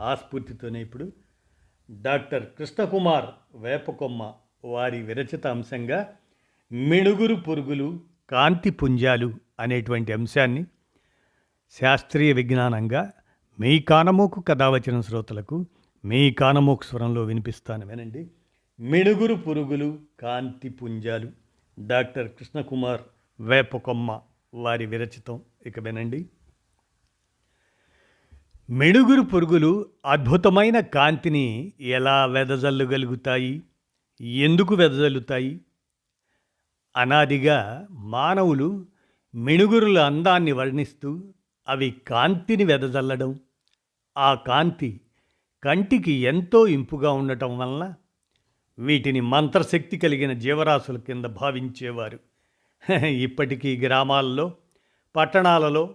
ఆ స్ఫూర్తితోనే ఇప్పుడు డాక్టర్ కృష్ణకుమార్ వేపకొమ్మ వారి విరచిత అంశంగా మిణుగురు పురుగులు కాంతి పుంజాలు అనేటువంటి అంశాన్ని శాస్త్రీయ విజ్ఞానంగా మీ కానమోకు కథ వచ్చిన శ్రోతలకు మీ కానమోకు స్వరంలో వినిపిస్తాను వినండి. మిణుగురు పురుగులు కాంతి పుంజాలు డాక్టర్ కృష్ణకుమార్ వేపకొమ్మ వారి విరచితం ఇక వినండి. మిడుగురు పురుగులు అద్భుతమైన కాంతిని ఎలా వెదజల్లగలుగుతాయి? ఎందుకు వెదజల్లుతాయి? అనాదిగా మానవులు మిణుగురుల అందాన్ని వర్ణిస్తూ అవి కాంతిని వెదజల్లడం ఆ కాంతి కంటికి ఎంతో ఇంపుగా ఉండటం వలన వీటిని మంత్రశక్తి కలిగిన జీవరాశుల కింద భావించేవారు. ఇప్పటికీ గ్రామాల్లో పట్టణాలలో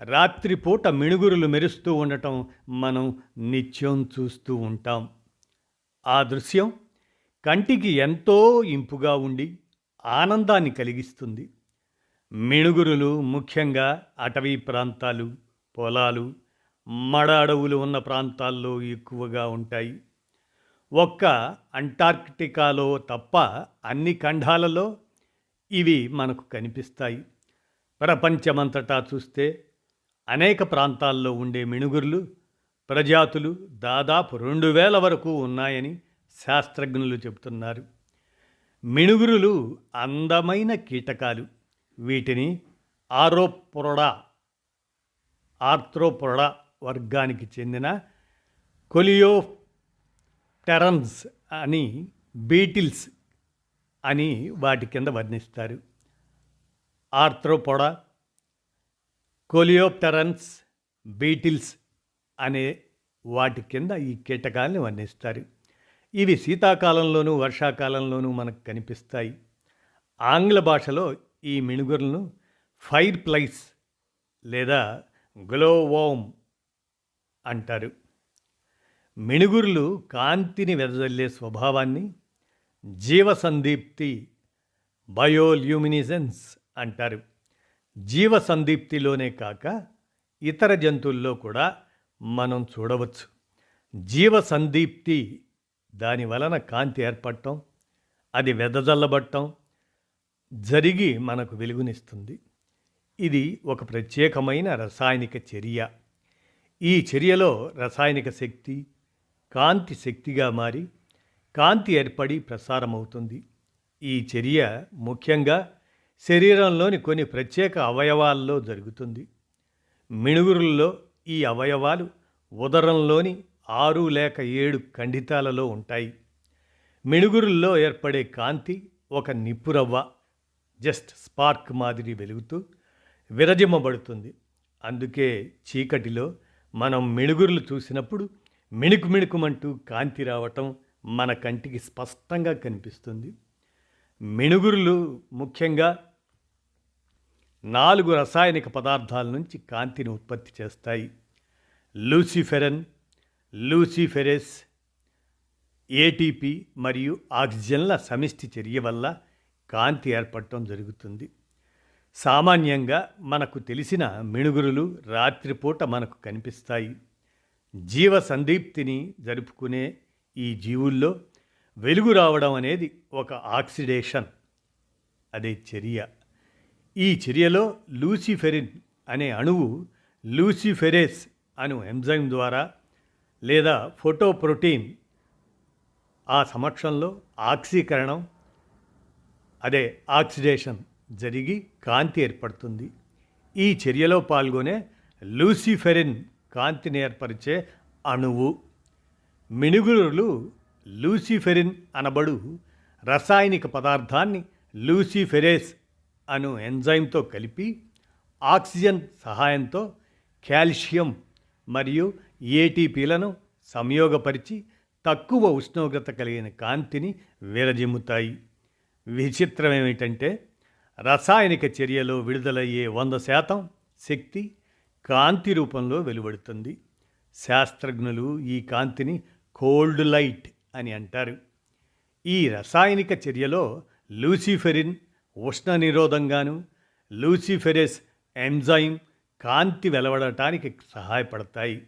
రాత్రిపూట మిణుగురులు మెరుస్తూ ఉండటం మనం నిత్యం చూస్తూ ఉంటాం. ఆ దృశ్యం కంటికి ఎంతో ఇంపుగా ఉండి ఆనందాన్ని కలిగిస్తుంది. మిణుగురులు ముఖ్యంగా అటవీ ప్రాంతాలు పొలాలు మడ అడవులు ఉన్న ప్రాంతాల్లో ఎక్కువగా ఉంటాయి. ఒక్క అంటార్క్టికాలో తప్ప అన్ని ఖండాలలో ఇవి మనకు కనిపిస్తాయి. ప్రపంచమంతటా చూస్తే అనేక ప్రాంతాల్లో ఉండే మిణుగురులు ప్రజాతులు దాదాపు రెండు వేల వరకు ఉన్నాయని శాస్త్రజ్ఞులు చెబుతున్నారు. మిణుగురులు అందమైన కీటకాలు. వీటిని ఆరోపొరడా ఆర్థ్రోపొరడా వర్గానికి చెందిన కొలియో టెరన్స్ అని బీటిల్స్ అని వాటి కింద వర్ణిస్తారు. ఆర్థ్రోపొడా కొలియోప్టరన్స్ బీటిల్స్ అనే వాటి కింద ఈ కీటకాలని వర్ణిస్తారు. ఇవి శీతాకాలంలోనూ వర్షాకాలంలోనూ మనకు కనిపిస్తాయి. ఆంగ్ల భాషలో ఈ మిణుగురులను ఫైర్ ప్లైస్ లేదా గ్లోవోమ్ అంటారు. మిణుగురులు కాంతిని వెదజల్లే స్వభావాన్ని జీవసందీప్తి బయోల్యూమినిజెన్స్ అంటారు. జీవ సందీప్తిలోనే కాక ఇతర జంతువుల్లో కూడా మనం చూడవచ్చు. జీవ సందీప్తి దాని వలన కాంతి ఏర్పడటం అది వెదజల్లబట్టం జరిగి మనకు వెలుగునిస్తుంది. ఇది ఒక ప్రత్యేకమైన రసాయనిక చర్య. ఈ చర్యలో రసాయనిక శక్తి కాంతి శక్తిగా మారి కాంతి ఏర్పడి ప్రసారమవుతుంది. ఈ చర్య ముఖ్యంగా శరీరంలోని కొన్ని ప్రత్యేక అవయవాల్లో జరుగుతుంది. మిణుగురుల్లో ఈ అవయవాలు ఉదరంలోని ఆరు లేక ఏడు ఖండితాలలో ఉంటాయి. మిణుగురుల్లో ఏర్పడే కాంతి ఒక నిప్పురవ్వ జస్ట్ స్పార్క్ మాదిరి వెలుగుతూ విరజిమ్మబడుతుంది. అందుకే చీకటిలో మనం మిణుగురులు చూసినప్పుడు మిణుకు మిణుకుమంటూ కాంతి రావటం మన కంటికి స్పష్టంగా కనిపిస్తుంది. మిణుగురులు ముఖ్యంగా నాలుగు రసాయనిక పదార్థాల నుంచి కాంతిని ఉత్పత్తి చేస్తాయి. లూసిఫెరన్ లూసిఫెరెస్ ఏటీపీ మరియు ఆక్సిజన్ల సమిష్టి చర్య వల్ల కాంతి ఏర్పడటం జరుగుతుంది. సామాన్యంగా మనకు తెలిసిన మిణుగురులు రాత్రిపూట మనకు కనిపిస్తాయి. జీవ సందీప్తిని జరుపుకునే ఈ జీవుల్లో వెలుగు రావడం అనేది ఒక ఆక్సిడేషన్ అదే చర్య. ఈ చర్యలో లూసిఫెరిన్ అనే అణువు లూసిఫెరేస్ అను ఎంజైమ్ ద్వారా లేదా ఫోటోప్రోటీన్ ఆ సమక్షంలో ఆక్సీకరణం అదే ఆక్సిడేషన్ జరిగి కాంతి ఏర్పడుతుంది. ఈ చర్యలో పాల్గొనే లూసిఫెరిన్ కాంతిని ఏర్పరిచే అణువు. మినుగురులు లూసిఫెరిన్ అనబడు రసాయనిక పదార్థాన్ని లూసిఫెరేస్ అను ఎంజైమ్తో కలిపి ఆక్సిజన్ సహాయంతో కాల్షియం మరియు ఏటీపీలను సంయోగపరిచి తక్కువ ఉష్ణోగ్రత కలిగిన కాంతిని విరజిమ్ముతాయి. విచిత్రం ఏమిటంటే రసాయనిక చర్యలో విడుదలయ్యే వంద శాతం శక్తి కాంతి రూపంలో వెలువడుతుంది. శాస్త్రజ్ఞులు ఈ కాంతిని కోల్డ్ లైట్ అని అంటారు. ఈ రసాయనిక చర్యలో లూసిఫెరిన్ ఉష్ణ నిరోధంగాను లూసిఫెరెస్ ఎంజైమ్ కాంతి వెలువడటానికి సహాయపడతాయి.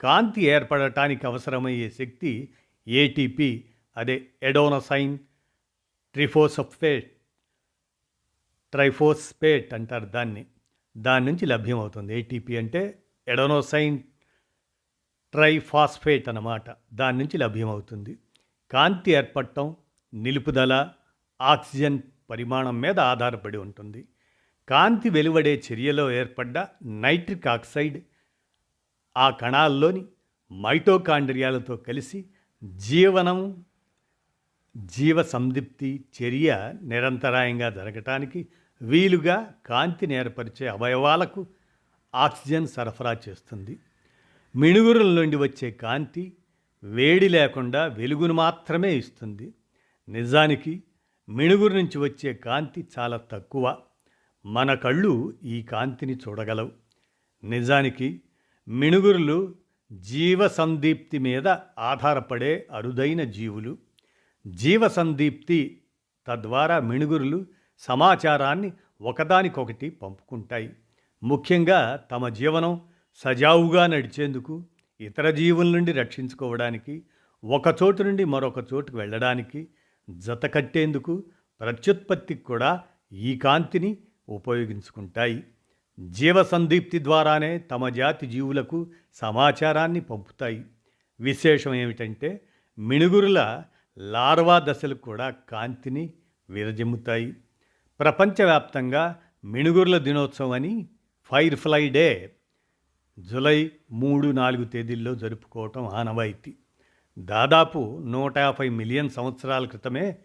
కాంతి ఏర్పడటానికి అవసరమయ్యే శక్తి ఏటీపీ అదే ఎడోనసైన్ ట్రిఫోసఫేట్ ట్రైఫోస్పేట్ అంటారు దాన్ని. దాని నుంచి లభ్యమవుతుంది. ఏటీపీ అంటే ఎడోనోసైన్ ట్రైఫాస్ఫేట్ అన్నమాట. దాని నుంచి లభ్యమవుతుంది. కాంతి ఏర్పడటం నిలుపుదల ఆక్సిజన్ పరిమాణం మీద ఆధారపడి ఉంటుంది. కాంతి వెలువడే చర్యలో ఏర్పడ్డ నైట్రిక్ ఆక్సైడ్ ఆ కణాల్లోని మైటోకాండ్రియాలతో కలిసి జీవనం జీవ సందిప్తి చర్య నిరంతరాయంగా జరగటానికి వీలుగా కాంతిని ఏర్పరిచే అవయవాలకు ఆక్సిజన్ సరఫరా చేస్తుంది. మిణుగురుల నుండి వచ్చే కాంతి వేడి లేకుండా వెలుగును మాత్రమే ఇస్తుంది. నిజానికి మిణుగురు నుంచి వచ్చే కాంతి చాలా తక్కువ. మన కళ్ళు ఈ కాంతిని చూడగలవు. నిజానికి మిణుగురులు జీవ సందీప్తి మీద ఆధారపడే అరుదైన జీవులు. జీవ సందీప్తి తద్వారా మిణుగురులు సమాచారాన్ని ఒకదానికొకటి పంపుకుంటాయి. ముఖ్యంగా తమ జీవనం సజావుగా నడిచేందుకు ఇతర జీవుల నుండి రక్షించుకోవడానికి ఒక చోటు నుండి మరొక చోటుకు వెళ్ళడానికి జత కట్టేందుకు ప్రత్యుత్పత్తికి కూడా ఈ కాంతిని ఉపయోగించుకుంటాయి. జీవసందీప్తి ద్వారానే తమ జాతి జీవులకు సమాచారాన్ని పంపుతాయి. విశేషం ఏమిటంటే మిణుగురుల లార్వా దశలు కూడా కాంతిని విరజిమ్ముతాయి. ప్రపంచవ్యాప్తంగా మిణుగురుల దినోత్సవం అని ఫైర్ ఫ్లై డే జులై మూడు నాలుగు తేదీల్లో జరుపుకోవటం ఆనవాయితీ. దాదాపు నూట యాభై మిలియన్ సంవత్సరాల క్రితమే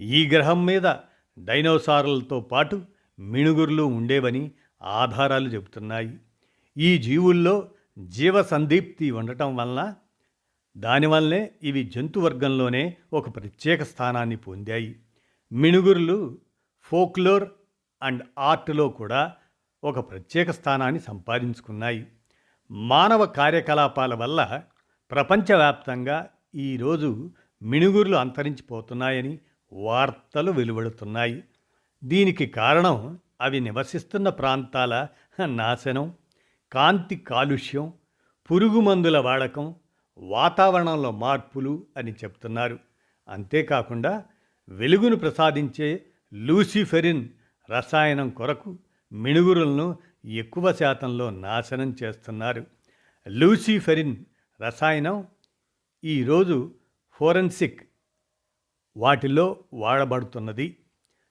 ఈ గ్రహం మీద డైనోసార్లతో పాటు మిణుగురులు ఉండేవని ఆధారాలు చెబుతున్నాయి. ఈ జీవుల్లో జీవ సందీప్తి ఉండటం వలన దానివల్లనే ఇవి జంతువర్గంలోనే ఒక ప్రత్యేక స్థానాన్ని పొందాయి. మిణుగురులు ఫోక్లోర్ అండ్ ఆర్ట్లో కూడా ఒక ప్రత్యేక స్థానాన్ని సంపాదించుకున్నాయి. మానవ కార్యకలాపాల వల్ల ప్రపంచవ్యాప్తంగా ఈరోజు మిణుగురులు అంతరించిపోతున్నాయని వార్తలు వెలువడుతున్నాయి. దీనికి కారణం అవి నివసిస్తున్న ప్రాంతాల నాశనం కాంతి కాలుష్యం పురుగు మందుల వాడకం వాతావరణంలో మార్పులు అని చెప్తున్నారు. అంతేకాకుండా వెలుగును ప్రసాదించే లూసిఫెరిన్ రసాయనం కొరకు మిణుగురులను ఎక్కువ శాతంలో నాశనం చేస్తున్నారు. లూసిఫెరిన్ రసాయనం ఈరోజు ఫోరెన్సిక్ వాటిలో వాడబడుతున్నది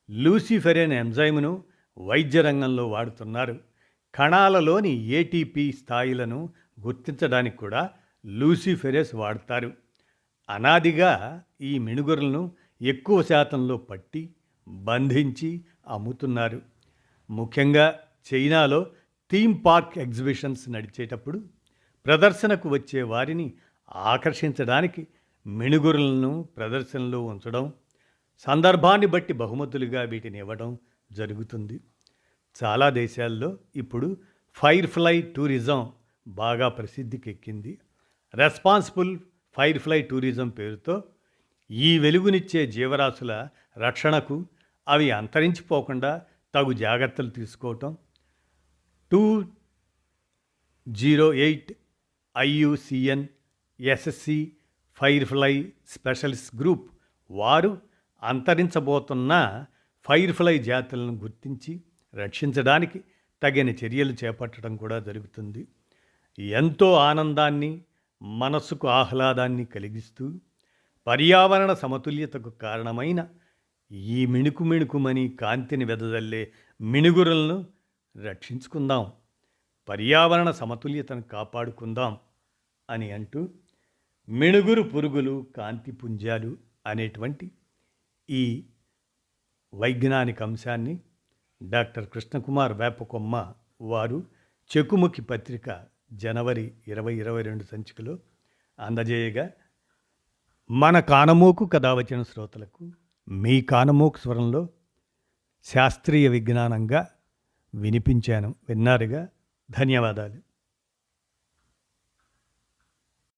లూసిఫెరెన్ ఎంజైమ్ను వైద్య రంగంలో వాడుతున్నారు. కణాలలోని ఏటీపీ స్థాయిలను గుర్తించడానికి కూడా లూసిఫెరెస్ వాడతారు. అనాదిగా ఈ మిణుగురులను ఎక్కువ శాతంలో పట్టి బంధించి అమ్ముతున్నారు. ముఖ్యంగా చైనాలో థీమ్ పార్క్ ఎగ్జిబిషన్స్ నడిచేటప్పుడు ప్రదర్శనకు వచ్చే వారిని ఆకర్షించడానికి మిణుగురులను ప్రదర్శనలో ఉంచడం సందర్భాన్ని బట్టి బహుమతులుగా వీటిని ఇవ్వడం జరుగుతుంది. చాలా దేశాల్లో ఇప్పుడు ఫైర్ ఫ్లై టూరిజం బాగా ప్రసిద్ధికెక్కింది. రెస్పాన్సిబుల్ ఫైర్ ఫ్లై టూరిజం పేరుతో ఈ వెలుగునిచ్చే జీవరాశుల రక్షణకు అవి అంతరించిపోకుండా తగు జాగ్రత్తలు తీసుకోవటం. Two zero eight IUCN SSC fire fly specialist group వారు అంతరించబోతున్న ఫైర్ ఫ్లై జాతులను గుర్తించి రక్షించడానికి తగిన చర్యలు చేపట్టడం కూడా జరుగుతుంది. ఎంతో ఆనందాన్ని మనస్సుకు ఆహ్లాదాన్ని కలిగిస్తూ పర్యావరణ సమతుల్యతకు కారణమైన ఈ మిణుకు మిణుకుమని కాంతిని వెదజల్లే మిణుగురులను రక్షించుకుందాం. పర్యావరణ సమతుల్యతను కాపాడుకుందాం అని అంటూ మిణుగురు పురుగులు కాంతి పుంజాలు అనేటువంటి ఈ వైజ్ఞానిక అంశాన్ని డాక్టర్ కృష్ణకుమార్ వేపకొమ్మ వారు చెకుముఖి పత్రిక జనవరి ఇరవై ఇరవై రెండు సంచికలో అందజేయగా మన కానమోకు కథ వచ్చిన శ్రోతలకు మీ కానమోకు స్వరంలో శాస్త్రీయ విజ్ఞానంగా వినిపించాను విన్నారుగా. ధన్యవాదాలు.